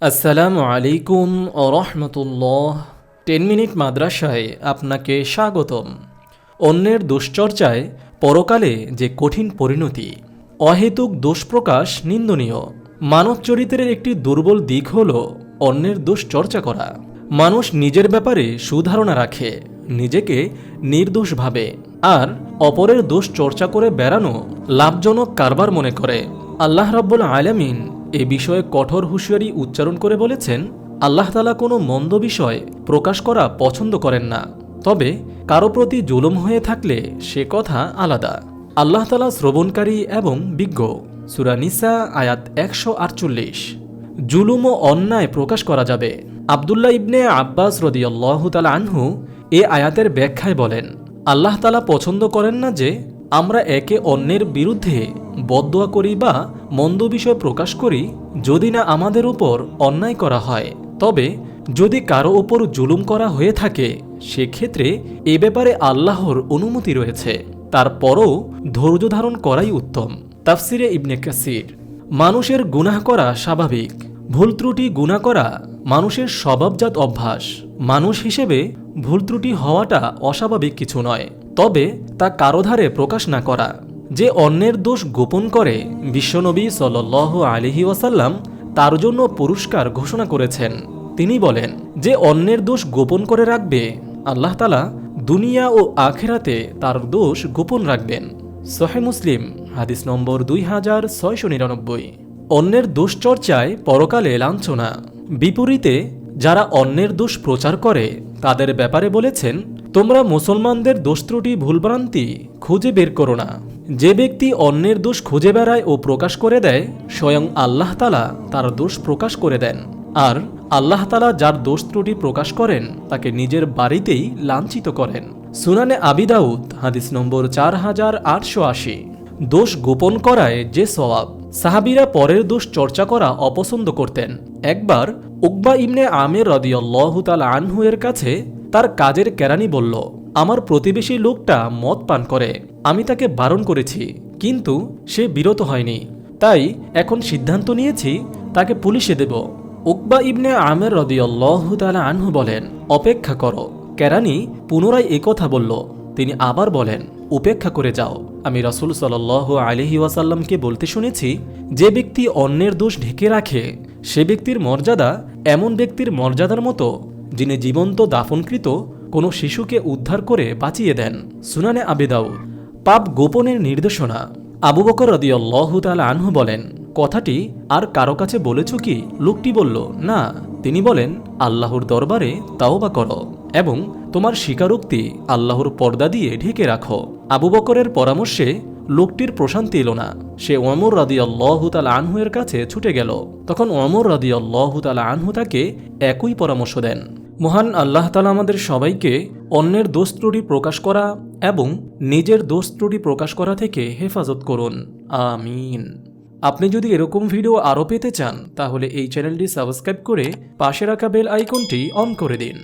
আসসালামু আলাইকুম ও রহমতুল্লাহ। Ten minute মাদ্রাসায় আপনাকে স্বাগতম। অন্যের দুশ্চর্চায় পরকালে যে কঠিন পরিণতি, অহেতুক দোষপ্রকাশ নিন্দনীয়। মানব চরিত্রের একটি দুর্বল দিক হল অন্যের দুশ্চর্চা করা। মানুষ নিজের ব্যাপারে সুধারণা রাখে, নিজেকে নির্দোষ ভাবে, আর অপরের দোষ চর্চা করে বেড়ানো লাভজনক কারবার মনে করে। আল্লাহ রাব্বুল আলামিন এ বিষয়ে কঠোর হুঁশিয়ারি উচ্চারণ করে বলেছেন, আল্লাহ তালা কোনো মন্দ বিষয় প্রকাশ করা পছন্দ করেন না। তবে কারও প্রতি জুলুম হয়ে থাকলে সে কথা আলাদা। আল্লাহ তালা শ্রবণকারী এবং বিজ্ঞ। সুরানিসা আয়াত একশো আটচল্লিশ। জুলুম ও অন্যায় প্রকাশ করা যাবে। আবদুল্লাহ ইবনে আব্বাস রদিয়াল্লাহ তালা আনহু এ আয়াতের ব্যাখ্যায় বলেন, আল্লাহ তালা পছন্দ করেন না যে আমরা একে অন্যের বিরুদ্ধে বদদোয়া করি বা মন্দ বিষয় প্রকাশ করি যদি না আমাদের উপর অন্যায় করা হয়। তবে যদি কারও ওপর জুলুম করা হয়ে থাকে, সেক্ষেত্রে এ ব্যাপারে আল্লাহর অনুমতি রয়েছে। তারপরও ধৈর্য ধারণ করাই উত্তম। তাফসিরে ইবনে কাসির, মানুষের গুনাহ করা স্বাভাবিক, ভুল ত্রুটি গুণা করা মানুষের স্বভাবজাত অভ্যাস। মানুষ হিসেবে ভুল ত্রুটি হওয়াটা অস্বাভাবিক কিছু নয়, তবে তা কারও ধারে প্রকাশ না করা। যে অন্যের দোষ গোপন করে, বিশ্বনবী সাল আলিহি ওয়াসাল্লাম তার জন্য পুরস্কার ঘোষণা করেছেন। তিনি বলেন, যে অন্যের দোষ গোপন করে রাখবে, আল্লাহ তালা দুনিয়া ও আখেরাতে তার দোষ গোপন রাখবেন। সহে মুসলিম, হাদিস নম্বর দুই হাজার ছয়শো নিরানব্বই। অন্যের দুশ্চর্চায় পরকালে লাঞ্ছনা। বিপরীতে, যারা অন্যের দোষ প্রচার করে, তাদের ব্যাপারে বলেছেন, তোমরা মুসলমানদের দোষ ত্রুটি ভুলভ্রান্তি খুঁজে বের করো না। যে ব্যক্তি অন্যের দোষ খুঁজে বেড়ায় ও প্রকাশ করে দেয়, স্বয়ং আল্লাহ তালা তার দোষ প্রকাশ করে দেন। আর আল্লাহ তালা যার দোষ ত্রুটি প্রকাশ করেন, তাকে নিজের বাড়িতেই লাঞ্ছিত করেন। সুনানে আবিদাউদ হাদিস নম্বর চার হাজার আটশো আশি। দোষ গোপন করায় যে সওয়াব, সাহাবিরা পরের দোষ চর্চা করা অপছন্দ করতেন। একবার উকবা ইমনে আমের রদিয়াল্লাহু তাল আনহু এর কাছে তার কাজের কেরানি বলল আমার প্রতিবেশী লোকটা মদ পান করে। আমি তাকে বারণ করেছি, কিন্তু সে বিরত হয়নি। তাই এখন সিদ্ধান্ত নিয়েছি, তাকে পুলিশে দেব। উকবা ইবনে আমের রদিয়াল্লাহু তালা আনহু বলেন, অপেক্ষা করো। কেরানি পুনরায় কথা বলল। তিনি আবার বলেন, উপেক্ষা করে যাও। আমি রসুল সাল আলহি ওয়াসাল্লামকে বলতে শুনেছি, যে ব্যক্তি অন্যের দোষ ঢেকে রাখে, সে ব্যক্তির মর্যাদা এমন ব্যক্তির মর্যাদার মতো, যিনি জীবন্ত দাফনকৃত কোনো শিশুকে উদ্ধার করে বাঁচিয়ে দেন সুনানে আবেদাউদ পাপ গোপনের নির্দেশনা। আবু বকর রদিয়াল্লাহু তাআলা আনহু বলেন, কথাটি আর কারও কাছে বলেছ কি? লোকটি বলল, না। তিনি বলেন, আল্লাহর দরবারে তাওবা করো এবং তোমার স্বীকারোক্তি আল্লাহর পর্দা দিয়ে ঢেকে রাখো। আবু বকরের পরামর্শে লোকটির প্রশান্তি এলো না। সে অমর রাদি আল্লাহতাল আনহু এর কাছে ছুটে গেল। তখন অমর রাদি আল্লাহতাল আনহু তাকে একই পরামর্শ দেন। মহান আল্লাহ তালা আমাদের সবাইকে অন্যের দোষ ত্রুটি প্রকাশ করা এবং নিজের দোষ ত্রুটি প্রকাশ করা থেকে হেফাজত করুন। আমিন। আপনি যদি এরকম ভিডিও আরও পেতে চান, তাহলে এই চ্যানেলটি সাবস্ক্রাইব করে পাশে রাখা বেল আইকনটি অন করে দিন।